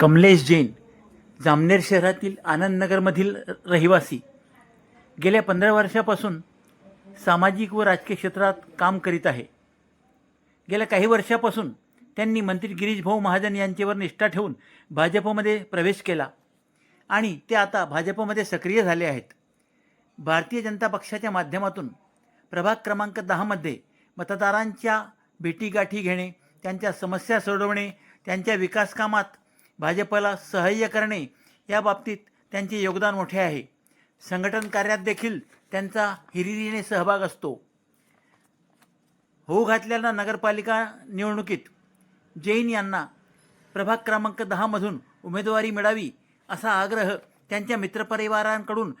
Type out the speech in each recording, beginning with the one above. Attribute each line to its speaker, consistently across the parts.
Speaker 1: कमलेश जैन जामनेर शहरातील आनंदनगरमधील रहिवासी. गेल्या पंधरा वर्षापासून सामाजिक व राजकीय क्षेत्रात काम करीत आहे. गेल्या काही वर्षापासून त्यांनी मंत्री गिरीश भाऊ महाजन यांच्यावर निष्ठा ठेवून भाजपमध्ये प्रवेश केला आणि ते आता भाजपमध्ये सक्रिय झाले आहेत. भारतीय जनता पक्षाच्या माध्यमातून प्रभाग क्रमांक दहामध्ये मतदारांच्या भेटीगाठी घेणे त्यांच्या समस्या सोडवणे त्यांच्या विकासकामात भाजपला सहाय्य करणे या बाबतीत त्यांचे योगदान मोठे आहे. संघटन कार्यात देखील त्यांचा हिरिरीने सहभाग असतो. होऊ घातलेल्या नगरपालिका निवडणुकीत जैन यांना प्रभाग क्रमांक दहामधून उमेदवारी मिळावी असा आग्रह त्यांच्या मित्रपरिवारांकडून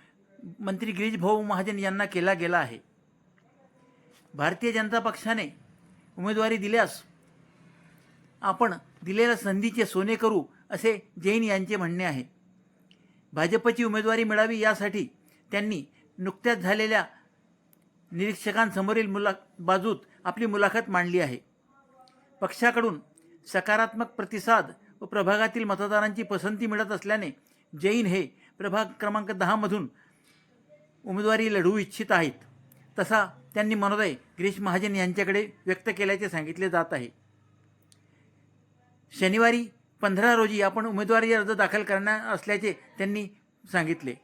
Speaker 1: मंत्री गिरीशभाऊ महाजन यांना केला गेला आहे. भारतीय जनता पक्षाने उमेदवारी दिल्यास आपण दिलेल्या संधीचे सोने करू असे जैन यांचे म्हणणे आहे. भाजपची उमेदवारी मिळावी यासाठी त्यांनी नुकत्याच झालेल्या निरीक्षकांसमोरील मुला बाजूत आपली मुलाखत मांडली आहे. पक्षाकडून सकारात्मक प्रतिसाद व प्रभागातील मतदारांची पसंती मिळत असल्याने जैन हे प्रभाग क्रमांक दहामधून उमेदवारी लढवू इच्छित आहेत तसा त्यांनी मनोदय गिरीश महाजन यांच्याकडे व्यक्त केल्याचे सांगितले जात आहे. शनिवारी पंधरा रोजी आपण उमेदवारी अर्ज दाखल करणार असल्याचे त्यांनी सांगितले.